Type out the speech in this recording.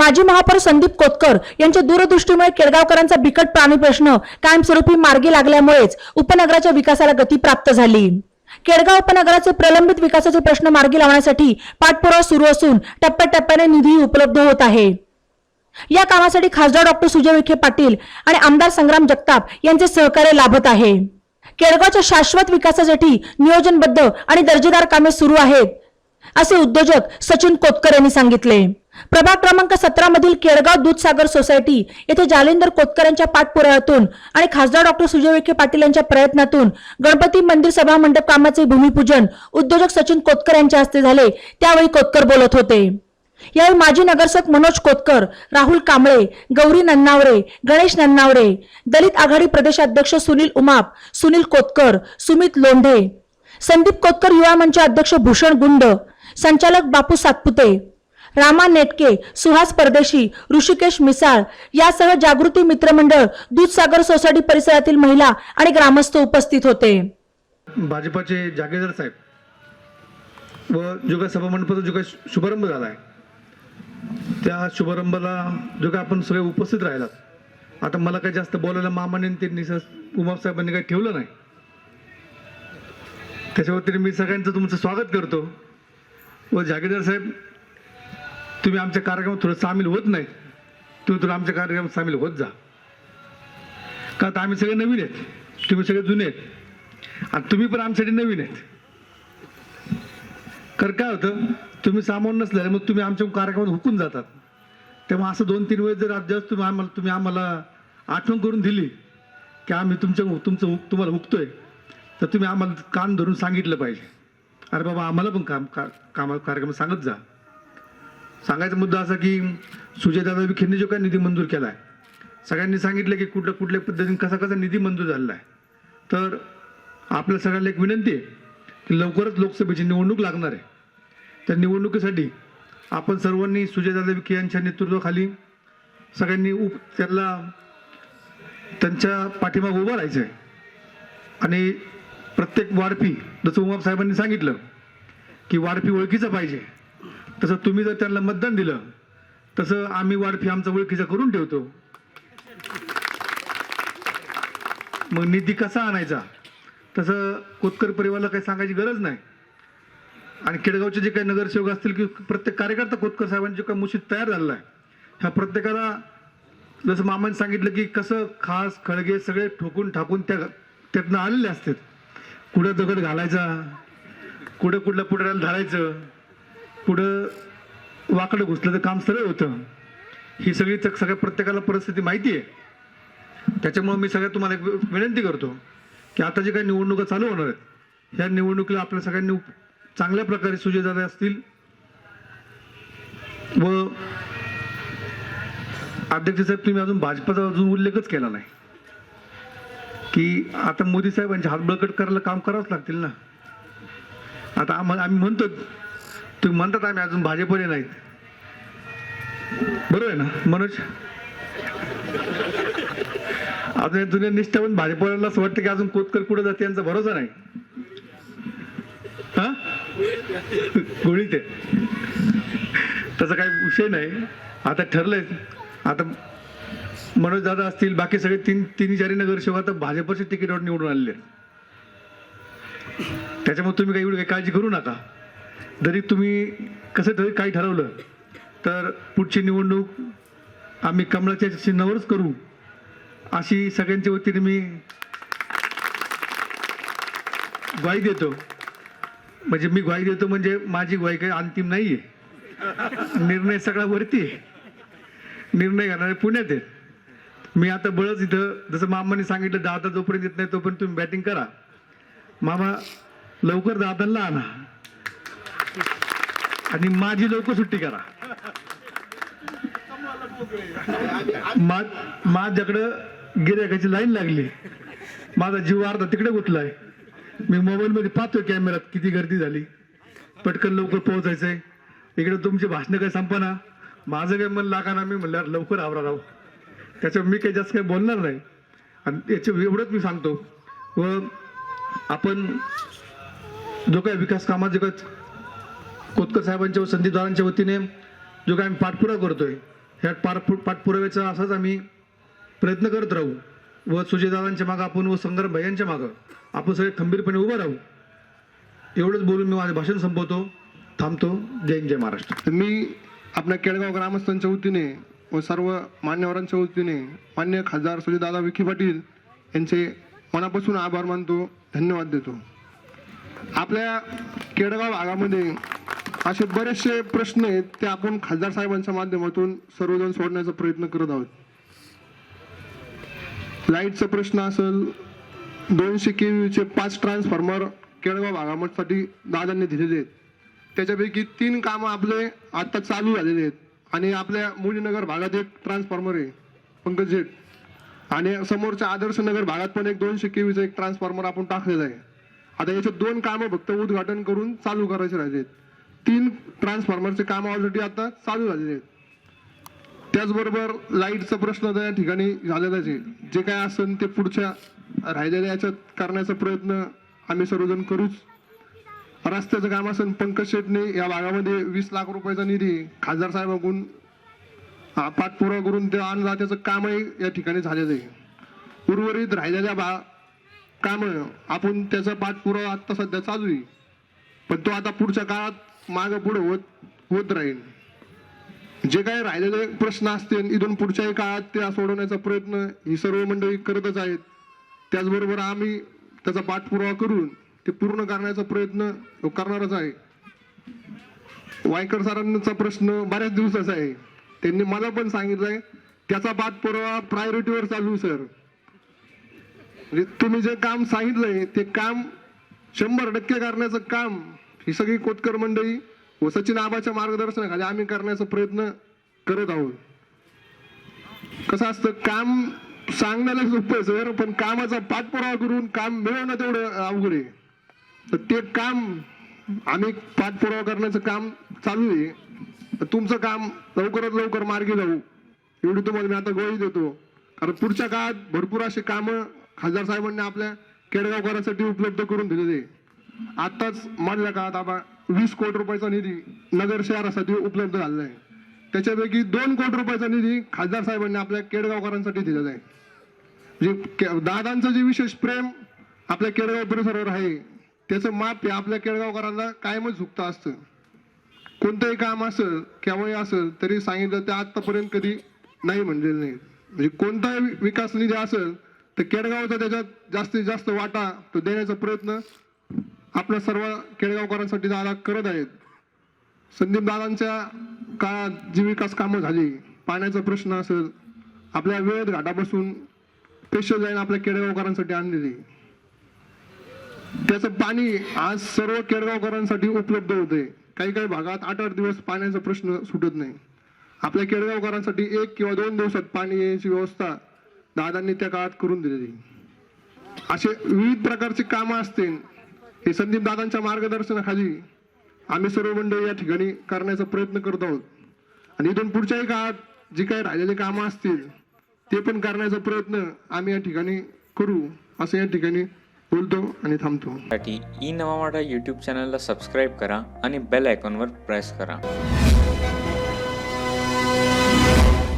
माजी महापौर संदीप कोतकर यांच्या दूरदृष्टीमुळे केळगावकरांचा बिकट प्राणी प्रश्न कायमस्वरूपी मार्गी लागल्यामुळेच उपनगराच्या विकासाला गती प्राप्त झाली. केळगाव उपनगराचे प्रलंबित विकासाचे प्रश्न मार्गी लावण्यासाठी पाठपुरावा सुरू असून टप्प्याटप्प्याने निधी उपलब्ध होत आहे. या कामासाठी खासदार डॉक्टर सुजय विखे पाटील आणि आमदार संग्राम जगताप यांचे सहकार्य लाभत आहे. केळगावच्या शाश्वत विकासासाठी नियोजनबद्ध आणि दर्जेदार कामे सुरू आहेत. असे उद्योजक सचिन कोतकर यांनी सांगितले. प्रभाग क्रमांक सतरा मधील केळगाव दूधसागर सोसायटी येथे जालिंदर कोतकर यांच्या पाठपुराव्यातून आणि खासदार डॉक्टर सुजय विखे पाटील यांच्या प्रयत्नातून गणपती मंदिर सभा मंडप कामाचे भूमिपूजन उद्योजक सचिन कोतकर यांच्या हस्ते झाले. त्यावेळी कोतकर बोलत होते. यावेळी माजी नगरसेवक मनोज कोतकर राहुल कांबळे गौरी नन्नावरे गणेश नन्नावरे दलित आघाडी प्रदेशाध्यक्ष सुनील उमाप सुनील कोतकर सुमित लोंढे संदीप कोतकर युवा मंच अध्यक्ष भूषण गुंड संचालक बापू सातपुते रामा नेटके सुहास परदेशी ऋषिकेश मिसाळ यासह जागृती मित्रमंडळ दूधसागर सोसायटी परिसरातील महिला आणि ग्रामस्थ उपस्थित होते. भाजपाचे जागेदार साहेब व जो काही सभामंडपाचा जो काही शुभारंभ झाला आहे त्या शुभारंभाला जो काही आपण सगळे उपस्थित राहिलात आता मला काही जास्त बोलायला मामाने आणि त्यांनी स- काही ठेवलं नाही. त्याच्यावरती मी सगळ्यांचं तुमचं स्वागत करतो. व जागीरदार साहेब तुम्ही आमच्या कार्यक्रमात थोडं सामील होत नाही. तुम्ही थोडं आमच्या कार्यक्रमात सामील होत जा. का आम्ही सगळे नवीन आहेत. तुम्ही सगळे जुने आहेत. आणि तुम्ही पण आमच्यासाठी नवीन आहेत. कारण काय होतं तुम्ही सामावून नसल्याने मग तुम्ही आमच्या कार्यक्रमात हुकून जातात. तेव्हा असं दोन तीन वेळेस जर आज जास्त तुम्ही आम्हाला तुम्ही आम्हाला आठवण करून दिली की आम्ही तुमच्या तुमचं हुक तुम्हाला हुकतोय तर तुम्ही आम्हाला कान धरून सांगितलं पाहिजे. अरे बाबा आम्हाला पण काम का कामा कार्यक्रम सांगत जा. सांगायचा मुद्दा असा की सुजयदादा विखेंनी जो काय निधी मंजूर केला आहे सगळ्यांनी सांगितलं की कुठल्या कुठल्या पद्धतीने कसा कसा निधी मंजूर झालेला आहे. तर आपल्या सगळ्यांना एक विनंती आहे की लवकरच लोकसभेची निवडणूक लागणार आहे. त्या निवडणुकीसाठी आपण सर्वांनी सुजयदादा विखे यांच्या नेतृत्वाखाली सगळ्यांनी उप त्यांना त्यांच्या पाठीमागे उभं राहायचं आहे आणि प्रत्येक वाढपी जसं उमाप साहेबांनी सांगितलं की वाढपी ओळखीचं पाहिजे. तसं तुम्ही जर त्यांना मतदान दिलं तसं आम्ही वाढपी आमचा ओळखीचा करून ठेवतो. मग निधी कसा आणायचा? तसं कोतकर परिवाराला काही सांगायची गरज नाही. आणि केडगावचे जे काही नगरसेवक असतील की प्रत्येक कार्यकर्ता कोतकर साहेबांची काही मुशीद तयार झालेला आहे ह्या प्रत्येकाला जसं मामाने सांगितलं की कसं खास खळगे सगळे ठोकून ठाकून त्या त्यातनं आलेले असतात. कुठं दगड घालायचा कुठं कुठल्या पुढाऱ्याला धरायचं पुढं वाकडं घुसलं तर काम सरळ होतं. ही सगळी तर सगळ्या प्रत्येकाला परिस्थिती माहिती आहे. त्याच्यामुळं मी सगळ्यात तुम्हाला एक विनंती करतो की आता जे काही निवडणुका चालू होणार आहेत ह्या निवडणुकीला आपल्या सगळ्यांनी चांगल्या प्रकारे सुजयदादा असतील व अध्यक्ष साहेब तुम्ही अजून भाजपाचा अजून उल्लेखच केला नाही. की आता मोदी साहेबांचे हात बळकट करायला काम करावंच लागतील ना. आता आम्हाला आम्ही म्हणतो तुम्ही म्हणतात आम्ही अजून भाजपने नाहीत. बरोबर आहे ना मनोज? अजून या जुन्या निष्ठावून भाजपला असं वाटतं की अजून कोतकर कुठं जाते यांचा भरोसा नाही. हा? गोळीत आहे. तसा काही विषय नाही. आता ठरलंय. आता मनोज दादा असतील बाकी सगळे तीन तिन्ही चारी नगरसेवक आता भाजपच्या तिकीटवर निवडून आलेले त्याच्यामुळे तुम्ही काही एवढी काही काळजी करू नका. जरी तुम्ही कसं तरी काही ठरवलं तर पुढची निवडणूक आम्ही कमळाच्या चिन्हावरच करू. अशी सगळ्यांच्या वतीने मी ग्वाही देतो. म्हणजे मी ग्वाही देतो म्हणजे माझी ग्वाही काही अंतिम नाही आहे निर्णय सगळा वरती आहे. निर्णय घेणारे पुण्यात आहेत. मी आता बळच इथं जसं मामाने सांगितलं दादा जोपर्यंत येत नाही तोपर्यंत तुम्ही बॅटिंग करा. मामा लवकर दादांना आणा. आणि माझी लवकर सुट्टी करा. मा माझ्याकडं गिऱ्हाईकाची लाईन लागली. माझा जीव अर्धा तिकडे गुतलाय. मी मोबाईल मध्ये पाहतोय कॅमेऱ्यात किती गर्दी झाली. पटकन लवकर पोहोचायचंय. इकडे तुमची भाषणं काय संपना. माझं काय मन लागा ना मी म्हणल्यावर लवकर आवरा राहू त्याच्यावर मी काही जास्त काही बोलणार नाही. आणि याचे एवढंच मी सांगतो. व आपण जो काही विकास कामात जो काय कोतकर साहेबांच्या व संदीपदारांच्या वतीने जो काय आम्ही पाठपुरावा करतोय ह्या पार पाठपुराव्याचा असाच आम्ही प्रयत्न करत राहू. व सुजयदादांच्या मागं आपण व संग्राम भैयांच्या मागं आपण सगळे खंबीरपणे उभं राहू. एवढंच बोलून मी माझं भाषण संपवतो. थांबतो. जय हिंद, जय महाराष्ट्र. तर मी आपल्या केळगाव ग्रामस्थांच्या वतीने व सर्व मान्यवरांच्या वतीने मान्य खासदार सुजयदादा विखे पाटील यांचे मनापासून आभार मानतो धन्यवाद देतो. आपल्या केडगाव भागामध्ये असे बरेचसे प्रश्न आहेत ते आपण खासदार साहेबांच्या माध्यमातून सर्वजण सोडण्याचा प्रयत्न करत आहोत. लाईटचा प्रश्न असेल दोनशे केवीचे पाच ट्रान्सफॉर्मर केळगाव भागामध्ये दादांनी दिलेले आहेत. त्याच्यापैकी तीन कामं आपले आता चालू झालेले आहेत. आणि आपल्या मुलीनगर भागात एक ट्रान्सफॉर्मर आहे पंकज झेट आणि समोरच्या आदर्श नगर भागात पण एक दोनशे केवीचा एक ट्रान्सफॉर्मर आपण टाकलेला आहे. आता याचे दोन कामं फक्त उद्घाटन करून चालू करायचे राहिले तीन ट्रान्सफॉर्मरचे काम ऑलरेडी आता चालू झालेले आहेत. त्याचबरोबर लाईटचा प्रश्न तर या ठिकाणी झालेलाच आहे. जे काय असेल ते पुढच्या राहिलेल्या याच्यात करण्याचा प्रयत्न आम्ही सर्वजण करूच. रस्त्याचं काम असेल पंकज शेटने या भागामध्ये वीस लाख रुपयाचा निधी खासदार साहेबांकडून पाठपुरावा करून ते आणला त्याचं कामही या ठिकाणी झालेलं आहे. उर्वरित राहिलेल्या भा कामं आपण त्याचा पाठपुरावा आता सध्या चालू आहे. पण तो आता पुढच्या काळात मागं पुढं होत होत राहील. जे काही राहिलेले प्रश्न असतील इथून पुढच्याही काळात ते सोडवण्याचा प्रयत्न ही सर्व मंडळी करतच आहेत. त्याचबरोबर आम्ही त्याचा पाठपुरावा करून ते पूर्ण करण्याचा प्रयत्न करणारच आहे. वायकर सरांचा प्रश्न बऱ्याच दिवसाचा आहे. त्यांनी मला पण सांगितलंय त्याचा पाठपुरावा प्रायोरिटीवर चालू सर. म्हणजे तुम्ही जे काम सांगितलंय ते काम शंभर टक्के करण्याचं काम ही सगळी कोतकर मंडळी व सचिन आबाच्या मार्गदर्शनाखाली आम्ही करण्याचा प्रयत्न करत आहोत. कसं असतं काम सांगण्याला सोपं सर पण कामाचा पाठपुरावा करून काम मिळवणं तेवढं अवघड आहे. तर ते काम आम्ही पाठपुरावा करण्याचं काम चालू आहे. तर तुमचं काम लवकरात लवकर मार्गी जाऊ. एवढी तुम्हाला मी आता गोळी देतो. कारण पुढच्या काळात भरपूर असे कामं खासदार साहेबांनी आपल्या केडगावकरांसाठी उपलब्ध करून दिलेले आहे. मधल्या काळात आपण वीस कोटी रुपयाचा निधी नगर शहरासाठी उपलब्ध झालेला आहे. त्याच्यापैकी दोन कोटी रुपयाचा निधी खासदार साहेबांनी आपल्या केडगावकरांसाठी दिलेला आहे. म्हणजे दादांचं जे विशेष प्रेम आपल्या केडगाव परिसरावर आहे त्याचं माप हे आपल्या केळगावकरांना कायमच झुकतं असतं. कोणतंही काम असं केव्हाही असं तरी सांगितलं ते आत्तापर्यंत कधी नाही म्हणलेलं नाही. म्हणजे कोणताही विकास निधी असेल तर केळगावचा त्याच्यात जास्तीत जास्त वाटा तो देण्याचा प्रयत्न आपल्या सर्व केळगावकरांसाठी दादा करत आहेत. संदीप दादांच्या काळात जी विकास कामं झाली पाण्याचा प्रश्न असेल आपल्या वेळेत घाटापासून स्पेशल लाईन आपल्या केळगावकरांसाठी आणलेली. त्याचं पाणी आज सर्व केळगावकरांसाठी उपलब्ध होते काही काही भागात आठ आठ दिवस पाण्याचा प्रश्न सुटत नाही. आपल्या केळगावकरांसाठी एक किंवा दोन दिवसात पाणी यायची व्यवस्था दादांनी त्या काळात करून दिलेली. असे विविध प्रकारचे कामं असतील हे संदीप दादांच्या मार्गदर्शनाखाली आम्ही सर्व मंडळी या ठिकाणी करण्याचा प्रयत्न करत आहोत. आणि इथून पुढच्याही काळात जी काही राहिलेली कामं असतील ते पण करण्याचा प्रयत्न आम्ही या ठिकाणी करू असं या ठिकाणी बोलतो आणि थांबतो. साठी ई नवा मराठा यूट्यूब चॅनलला सबस्क्राईब करा आणि बेल आयकॉनवर प्रेस करा.